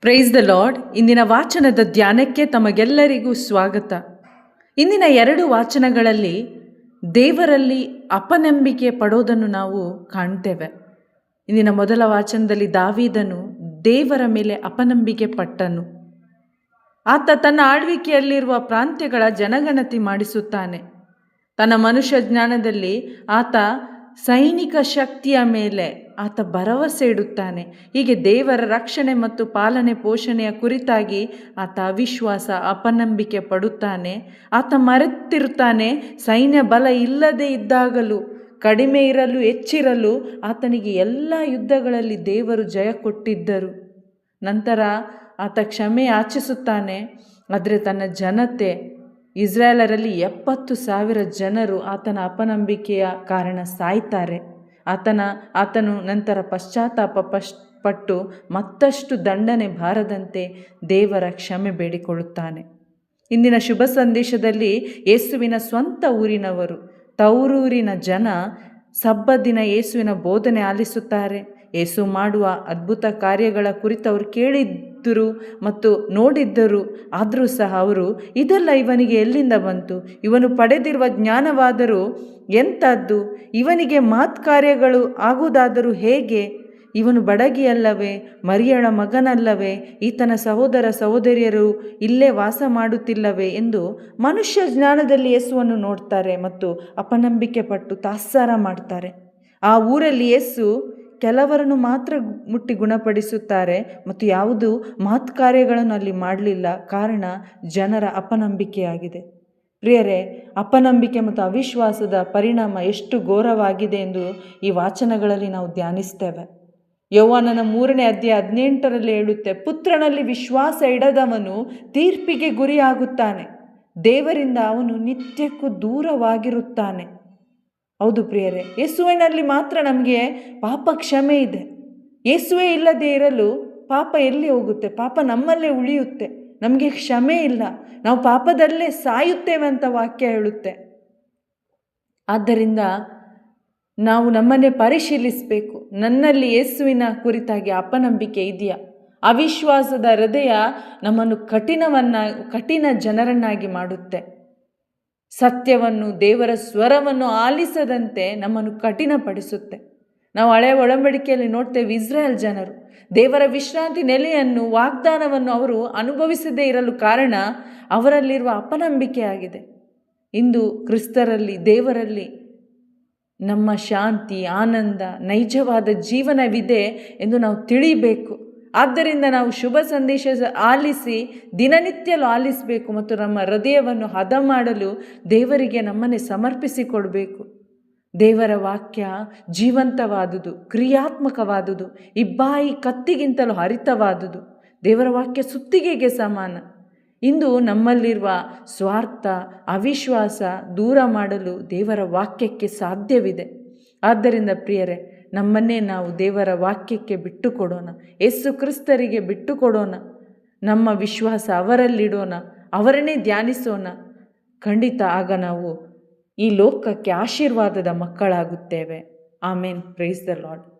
Price the lord ಇಂದಿನ ವಾಚನದ ಧ್ಯಾನಕ್ಕೆ ತಮಗೆಲ್ಲರಿಗೂ ಸ್ವಾಗತ. ಇಂದಿನ ಎರಡು ವಾಚನಗಳಲ್ಲಿ ದೇವರಲ್ಲಿ ಅಪನಂಬಿಕೆ ಪಡೋದನ್ನು ನಾವು ಕಾಣ್ತೇವೆ. ಇಂದಿನ ಮೊದಲ ವಾಚನದಲ್ಲಿ ದಾವಿದನು ದೇವರ ಮೇಲೆ ಅಪನಂಬಿಕೆ ಪಟ್ಟನು. ಆತ ತನ್ನ ಆಳ್ವಿಕೆಯಲ್ಲಿರುವ ಪ್ರಾಂತ್ಯಗಳ ಜನಗಣತಿ ಮಾಡಿಸುತ್ತಾನೆ. ತನ್ನ ಮನುಷ್ಯ ಜ್ಞಾನದಲ್ಲಿ ಆತ ಸೈನಿಕ ಶಕ್ತಿಯ ಮೇಲೆ ಆತ ಭರವಸೆ ಇಡುತ್ತಾನೆ. ಹೀಗೆ ದೇವರ ರಕ್ಷಣೆ ಮತ್ತು ಪಾಲನೆ ಪೋಷಣೆಯ ಕುರಿತಾಗಿ ಆತ ಅವಿಶ್ವಾಸ, ಅಪನಂಬಿಕೆ ಪಡುತ್ತಾನೆ. ಆತ ಮರೆತಿರುತ್ತಾನೆ ಸೈನ್ಯ ಬಲ ಇಲ್ಲದೆ ಇದ್ದಾಗಲೂ, ಕಡಿಮೆ ಇರಲು, ಹೆಚ್ಚಿರಲು ಆತನಿಗೆ ಎಲ್ಲ ಯುದ್ಧಗಳಲ್ಲಿ ದೇವರು ಜಯ ಕೊಟ್ಟಿದ್ದರು. ನಂತರ ಆತ ಕ್ಷಮೆ ಆಚಿಸುತ್ತಾನೆ ಆದರೆ ತನ್ನ ಜನತೆ, ಇಸ್ರಾಯೇಲರಲ್ಲಿ ಎಪ್ಪತ್ತು ಸಾವಿರ ಜನರು ಆತನ ಅಪನಂಬಿಕೆಯ ಕಾರಣ ಸಾಯ್ತಾರೆ. ಆತನ, ಆತನು ನಂತರ ಪಶ್ಚಾತ್ತಾಪ ಪಶ್, ಪಟ್ಟು ಮತ್ತಷ್ಟು ದಂಡನೆ ಬಾರದಂತೆ ದೇವರ ಕ್ಷಮೆ ಬೇಡಿಕೊಳ್ಳುತ್ತಾನೆ. ಇಂದಿನ ಶುಭ ಸಂದೇಶದಲ್ಲಿ ಯೇಸುವಿನ ಸ್ವಂತ ಊರಿನವರು ತೌರೂರಿನ ಜನ ಸಬ್ಬ ದಿನ ಯೇಸುವಿನ ಬೋಧನೆ ಆಲಿಸುತ್ತಾರೆ. ಯೇಸು ಮಾಡುವ ಅದ್ಭುತ ಕಾರ್ಯಗಳ ಕುರಿತು ಅವರು ಕೇಳಿದ್ದರು ಮತ್ತು ನೋಡಿದ್ದರು. ಆದರೂ ಸಹ ಅವರು, ಇದೆಲ್ಲ ಇವನಿಗೆ ಎಲ್ಲಿಂದ ಬಂತು? ಇವನು ಪಡೆದಿರುವ ಜ್ಞಾನವಾದರೂ ಎಂಥದ್ದು? ಇವನಿಗೆ ಮಾತ್ ಕಾರ್ಯಗಳು ಆಗುವುದಾದರೂ ಹೇಗೆ? ಇವನು ಬಡಗಿಯಲ್ಲವೇ? ಮರಿಯಳ ಮಗನಲ್ಲವೇ? ಈತನ ಸಹೋದರ ಸಹೋದರಿಯರು ಇಲ್ಲೇ ವಾಸ ಮಾಡುತ್ತಿಲ್ಲವೇ? ಎಂದು ಮನುಷ್ಯ ಜ್ಞಾನದಲ್ಲಿ ಯೇಸುವನ್ನು ನೋಡ್ತಾರೆ ಮತ್ತು ಅಪನಂಬಿಕೆ ಪಟ್ಟು ತಾತ್ಸಾರ ಮಾಡ್ತಾರೆ. ಆ ಊರಲ್ಲಿ ಯೇಸು ಕೆಲವರನ್ನು ಮಾತ್ರ ಮುಟ್ಟಿ ಗುಣಪಡಿಸುತ್ತಾರೆ ಮತ್ತು ಯಾವುದು ಮಹತ್ ಕಾರ್ಯಗಳನ್ನು ಅಲ್ಲಿ ಮಾಡಲಿಲ್ಲ ಕಾರಣ ಜನರ ಅಪನಂಬಿಕೆಯಾಗಿದೆ. ಪ್ರಿಯರೇ, ಅಪನಂಬಿಕೆ ಮತ್ತು ಅವಿಶ್ವಾಸದ ಪರಿಣಾಮ ಎಷ್ಟು ಘೋರವಾಗಿದೆ ಎಂದು ಈ ವಾಚನಗಳಲ್ಲಿ ನಾವು ಧ್ಯಾನಿಸ್ತೇವೆ. ಯೌವನನ ಮೂರನೇ ಅಧ್ಯಾಯ ಹದಿನೆಂಟರಲ್ಲಿ ಹೇಳುತ್ತೆ, ಪುತ್ರನಲ್ಲಿ ವಿಶ್ವಾಸ ಇಡದವನು ತೀರ್ಪಿಗೆ ಗುರಿಯಾಗುತ್ತಾನೆ. ದೇವರಿಂದ ಅವನು ನಿತ್ಯಕ್ಕೂ ದೂರವಾಗಿರುತ್ತಾನೆ. ಹೌದು ಪ್ರಿಯರೇ, ಯೇಸುವಿನಲ್ಲಿ ಮಾತ್ರ ನಮಗೆ ಪಾಪ ಕ್ಷಮೆ ಇದೆ. ಯೇಸುವೆ ಇಲ್ಲದೆ ಇರಲು ಪಾಪ ಎಲ್ಲಿ ಹೋಗುತ್ತೆ? ಪಾಪ ನಮ್ಮಲ್ಲೇ ಉಳಿಯುತ್ತೆ. ನಮಗೆ ಕ್ಷಮೆ ಇಲ್ಲ. ನಾವು ಪಾಪದಲ್ಲೇ ಸಾಯುತ್ತೇವೆ ಅಂತ ವಾಕ್ಯ ಹೇಳುತ್ತೆ. ಆದ್ದರಿಂದ ನಾವು ನಮ್ಮನ್ನೇ ಪರಿಶೀಲಿಸಬೇಕು. ನನ್ನಲ್ಲಿ ಯೇಸುವಿನ ಕುರಿತಾಗಿ ಅಪನಂಬಿಕೆ ಇದೆಯಾ? ಅವಿಶ್ವಾಸದ ಹೃದಯ ನಮ್ಮನ್ನು ಕಠಿಣವನ್ನ, ಕಠಿಣ ಜನರನ್ನಾಗಿ ಮಾಡುತ್ತೆ. ಸತ್ಯವನ್ನು, ದೇವರ ಸ್ವರವನ್ನು ಆಲಿಸದಂತೆ ನಮ್ಮನ್ನು ಕಠಿಣಪಡಿಸುತ್ತೆ. ನಾವು ಹಳೆಯ ಒಡಂಬಡಿಕೆಯಲ್ಲಿ ನೋಡ್ತೇವೆ ಇಸ್ರಾಯೇಲ್ ಜನರು. ದೇವರ ವಿಶ್ರಾಂತಿ ನೆಲೆಯನ್ನು, ವಾಗ್ದಾನವನ್ನು ಅವರು ಅನುಭವಿಸದೇ ಇರಲು ಕಾರಣ ಅವರಲ್ಲಿರುವ ಅಪನಂಬಿಕೆಯಾಗಿದೆ. ಇಂದು ಕ್ರಿಸ್ತರಲ್ಲಿ, ದೇವರಲ್ಲಿ ನಮ್ಮ ಶಾಂತಿ, ಆನಂದ, ನೈಜವಾದ ಜೀವನವಿದೆ ಎಂದು ನಾವು ತಿಳಿಬೇಕು. ಆದ್ದರಿಂದ ನಾವು ಶುಭ ಸಂದೇಶ ಆಲಿಸಿ ದಿನನಿತ್ಯಲು ಆಲಿಸಬೇಕು ಮತ್ತು ನಮ್ಮ ಹೃದಯವನ್ನು ಹದ ಮಾಡಲು ದೇವರಿಗೆ ನಮ್ಮನ್ನೇ ಸಮರ್ಪಿಸಿಕೊಡಬೇಕು. ದೇವರ ವಾಕ್ಯ ಜೀವಂತವಾದುದು, ಕ್ರಿಯಾತ್ಮಕವಾದುದು ಇಬ್ಬಾಯಿ ಕತ್ತಿಗಿಂತಲೂ ಹರಿತವಾದುದು. ದೇವರ ವಾಕ್ಯ ಸುತ್ತಿಗೆಗೆ ಸಮಾನ. ಇಂದು ನಮ್ಮಲ್ಲಿರುವ ಸ್ವಾರ್ಥ, ಅವಿಶ್ವಾಸ ದೂರ ಮಾಡಲು ದೇವರ ವಾಕ್ಯಕ್ಕೆ ಸಾಧ್ಯವಿದೆ. ಆದ್ದರಿಂದ ಪ್ರಿಯರೇ ನಮ್ಮನ್ನೇ ನಾವು ದೇವರ ವಾಕ್ಯಕ್ಕೆ ಬಿಟ್ಟು ಕೊಡೋಣ ಯೇಸು ಕ್ರಿಸ್ತರಿಗೆ ಬಿಟ್ಟು ಕೊಡೋಣ ನಮ್ಮ ವಿಶ್ವಾಸ ಅವರಲ್ಲಿಡೋಣ, ಅವರನ್ನೇ ಧ್ಯಾನಿಸೋಣ. ಖಂಡಿತ ಆಗ ನಾವು ಈ ಲೋಕಕ್ಕೆ ಆಶೀರ್ವಾದದ ಮಕ್ಕಳಾಗುತ್ತೇವೆ. ಆಮೇನ್. Praise the Lord